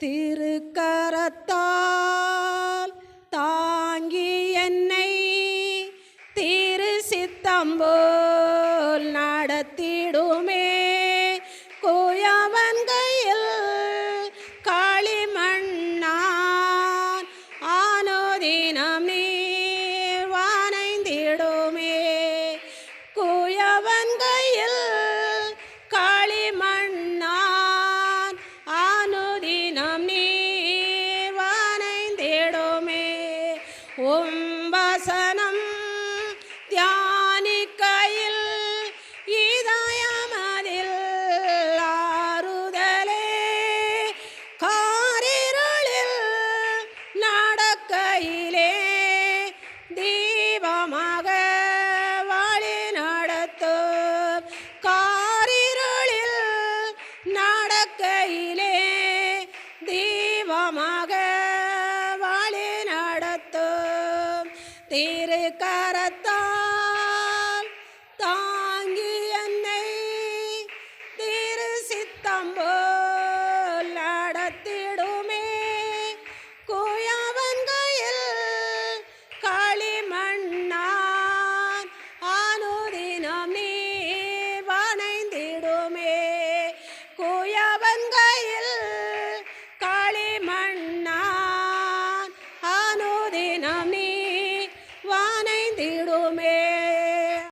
திருக்கரத்தால் தாங்கி என்னை திரு சித்தம்போல் நடத்திடுமே. கோயவன் கையில் களிமண்ணான் ஆனோதினா உம் வசனம் தியானிக்கையில் இதயமதில் ஆறுதலே. காரிருளில் நடக்கையிலே தீபமாக வழி நடத்தும். காரிருளில் நடக்கையிலே तेरे का tirume